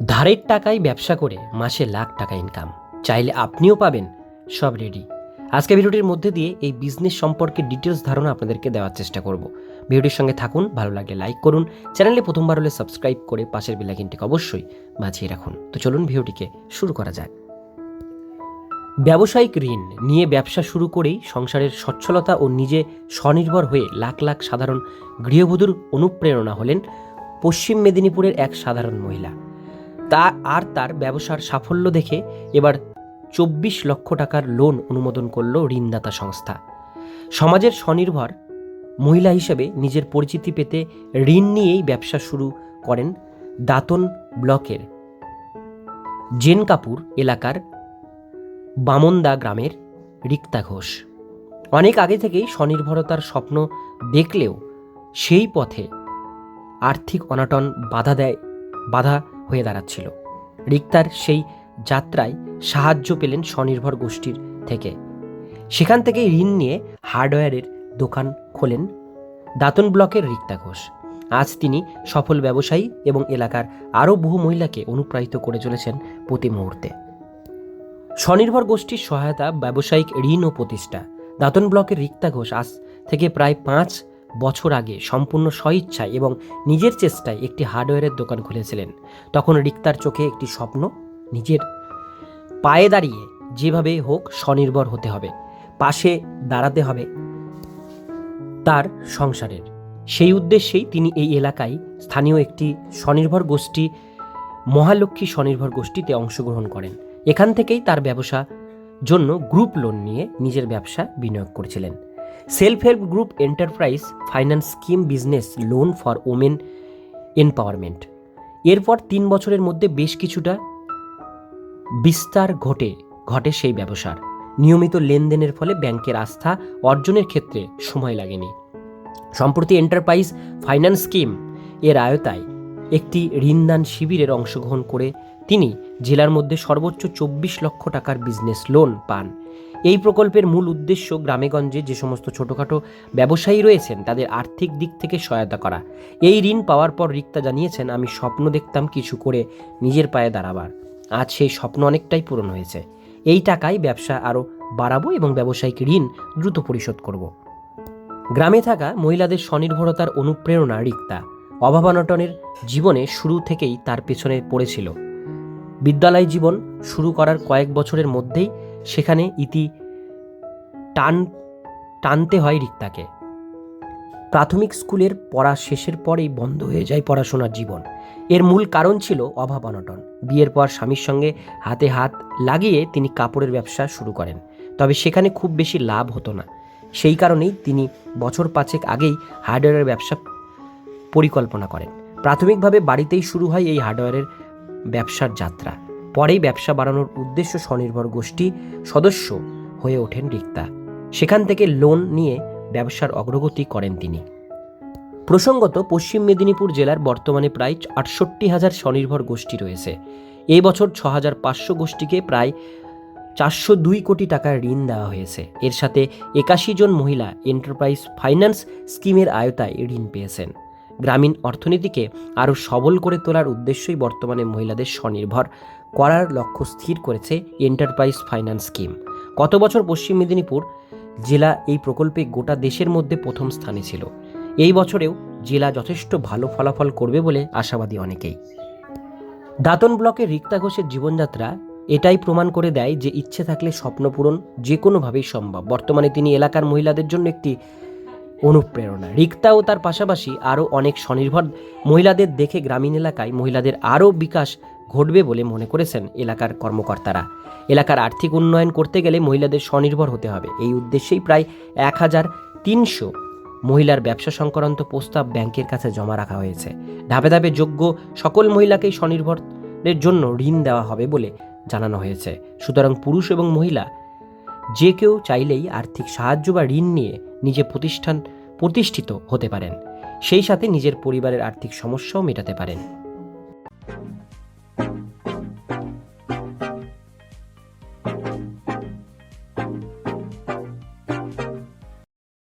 ধারের টাকায় ব্যবসা করে মাসে লাখ টাকা ইনকাম চাইলে আপনিও পাবেন। সব রেডি আজকে ভিডিওটির মধ্যে দিয়ে এই বিজনেস সম্পর্কে ডিটেলস ধারণা আপনাদেরকে দেওয়ার চেষ্টা করব। ভিডিওটির সঙ্গে থাকুন, ভালো লাগলে লাইক করুন। চ্যানেলে প্রথমবার হলে সাবস্ক্রাইব করে পাশের বেলাইকিনটিকে অবশ্যই বাঁচিয়ে রাখুন। তো চলুন ভিডিওটিকে শুরু করা যাক। ব্যবসায়িক ঋণ নিয়ে ব্যবসা শুরু করেই সংসারের সচ্ছলতা ও নিজে স্বনির্ভর হয়ে লাখ লাখ সাধারণ গৃহবধূর অনুপ্রেরণা হলেন পশ্চিম মেদিনীপুরের এক সাধারণ মহিলা। তা আর তার ব্যবসার সাফল্য দেখে এবার চব্বিশ লক্ষ টাকার লোন অনুমোদন করল ঋণদাতা সংস্থা। সমাজের স্বনির্ভর মহিলা হিসেবে নিজের পরিচিতি পেতে ঋণ নিয়েই ব্যবসা শুরু করেন দাতন ব্লকের জেন কাপুর এলাকার বামন্দা গ্রামের রিক্তা ঘোষ। অনেক আগে থেকেই স্বনির্ভরতার স্বপ্ন দেখলেও সেই পথে আর্থিক অনাটন বাধা দেয়, বাধা হয়ে দাঁড়াচ্ছিল। রিক্তার সেই যাত্রায় সাহায্য পেলেন স্বনির্ভর গোষ্ঠীর থেকে। সেখান থেকেই ঋণ নিয়ে হার্ডওয়্যারের দোকান খোলেন দাতন ব্লকের রিক্তা ঘোষ। আজ তিনি সফল ব্যবসায়ী এবং এলাকার আরও বহু মহিলাকে অনুপ্রাণিত করে চলেছেন প্রতি মুহূর্তে। স্বনির্ভর গোষ্ঠীর সহায়তা, ব্যবসায়িক ঋণ ও প্রতিষ্ঠা। দাতন ব্লকের রিক্তা ঘোষ আজ থেকে প্রায় পাঁচ বছর আগে সম্পূর্ণ স্বইচ্ছায় এবং নিজের চেষ্টায় একটি হার্ডওয়্যারের দোকান খুলেছিলেন। তখন রিক্তার চোখে একটি স্বপ্ন, নিজের পায়ে দাঁড়িয়ে যেভাবে হোক স্বনির্ভর হতে হবে, পাশে দাঁড়াতে হবে তার সংসারের। সেই উদ্দেশ্যেই তিনি এই এলাকায় স্থানীয় একটি স্বনির্ভর গোষ্ঠী, মহালক্ষ্মী স্বনির্ভর গোষ্ঠীতে অংশগ্রহণ করেন। এখান থেকেই তার ব্যবসা জন্য গ্রুপ লোন নিয়ে নিজের ব্যবসা বিনিয়োগ করেছিলেন। Self help group enterprise finance scheme business loan for women empowerment. এরপর তিন বছরের মধ্যে বেশ কিছুটা বিস্তার ঘটে ঘটে সেই ব্যবসার। নিয়মিত লেনদেনের ফলে ব্যাংকের আস্থা অর্জনের ক্ষেত্রে সময় লাগেনি। সম্প্রতি এন্টারপ্রাইজ ফাইন্যান্স স্কিম এর আয়তায় একটি ঋণদান শিবিরের অংশগ্রহণ করে তিনি জেলার মধ্যে সর্বোচ্চ চব্বিশ লক্ষ টাকার বিজনেস লোন পান। এই প্রকল্পের মূল উদ্দেশ্য গ্রামেগঞ্জে যে সমস্ত ছোটোখাটো ব্যবসায়ী রয়েছেন, তাদের আর্থিক দিক থেকে সহায়তা করা। এই ঋণ পাওয়ার পর রিক্তা জানিয়েছেন, আমি স্বপ্ন দেখতাম কিছু করে নিজের পায়ে দাঁড়াবার। আজ সেই স্বপ্ন অনেকটাই পূরণ হয়েছে। এই টাকায় ব্যবসা আরও বাড়াবো এবং ব্যবসায়িক ঋণ দ্রুত পরিশোধ করব। গ্রামে থাকা মহিলাদের স্বনির্ভরতার অনুপ্রেরণা রিক্তা। অভাবানটনের জীবনে শুরু থেকেই তার পেছনে পড়েছিল। বিদ্যালয় জীবন শুরু করার কয়েক বছরের মধ্যেই সেখানে ইতি টান, টানতে হয় রিক্তাকে। প্রাথমিক স্কুলের পড়া শেষের পরেই বন্ধ হয়ে যায় পড়াশোনার জীবন। এর মূল কারণ ছিল অভাব অনটন। বিয়ের পর স্বামীর সঙ্গে হাতে হাত লাগিয়ে তিনি কাপড়ের ব্যবসা শুরু করেন। তবে সেখানে খুব বেশি লাভ হতো না। সেই কারণেই তিনি বছর পাঁচেক আগেই হার্ডওয়্যারের ব্যবসা পরিকল্পনা করেন। প্রাথমিকভাবে বাড়িতেই শুরু হয় এই হার্ডওয়্যারের ব্যবসার যাত্রা। পরেই ব্যবসা বাড়ানোর উদ্দেশ্য স্বনির্ভর গোষ্ঠী সদস্য হয়ে ওঠেন রিক্তা। সেখান থেকে লোন নিয়ে ব্যবসার অগ্রগতি করেন তিনি। প্রসঙ্গত, পশ্চিম মেদিনীপুর জেলার বর্তমানে প্রায় আটষট্টি হাজার স্বনির্ভর গোষ্ঠী রয়েছে। এই বছর ছ হাজার পাঁচশো গোষ্ঠীকে প্রায় চারশো দুই কোটি টাকার ঋণ দেওয়া হয়েছে। এর সাথে একাশি জন মহিলা এন্টারপ্রাইজ ফাইন্যান্স স্কিমের আয়তায় ঋণ পেয়েছেন। গ্রামীণ অর্থনীতিকে আরও সবল করে তোলার উদ্দেশ্যই বর্তমানে মহিলাদের স্বনির্ভর করার লক্ষ্য স্থির করেছে এন্টারপ্রাইজ ফাইন্যান্স স্কিম গত বছর পশ্চিম মেদিনীপুর জেলা এই প্রকল্পে গোটা দেশের মধ্যে প্রথম স্থানে ছিল। এই বছরেও জেলা যথেষ্ট ভালো ফলাফল করবে বলে আশাবাদী অনেকেই। দাতন ব্লকের রিক্তা ঘোষের জীবনযাত্রা এটাই প্রমাণ করে দেয় যে ইচ্ছে থাকলে স্বপ্ন পূরণ যে কোনোভাবেই সম্ভব। বর্তমানে তিনি এলাকার মহিলাদের জন্য একটি অনুপ্রেরণা। রিক্তা ও তার পাশাপাশি আরও অনেক স্বনির্ভর মহিলাদের দেখে গ্রামীণ এলাকায় মহিলাদের আরও বিকাশ ঘটবে বলে মনে করেছেন এলাকার কর্মকর্তারা। এলাকার আর্থিক উন্নয়ন করতে গেলে মহিলাদের স্বনির্ভর হতে হবে। এই উদ্দেশ্যেই প্রায় এক হাজার তিনশো মহিলার ব্যবসা সংক্রান্ত প্রস্তাব ব্যাংকের কাছে জমা রাখা হয়েছে। ধাপে ধাপে যোগ্য সকল মহিলাকেই স্বনির্ভরের জন্য ঋণ দেওয়া হবে বলে জানানো হয়েছে। সুতরাং পুরুষ এবং মহিলা যে কেউ চাইলেই আর্থিক সাহায্য বা ঋণ নিয়ে নিজে প্রতিষ্ঠান প্রতিষ্ঠিত হতে পারেন। সেই সাথে নিজের পরিবারের আর্থিক সমস্যাও মেটাতে পারেন।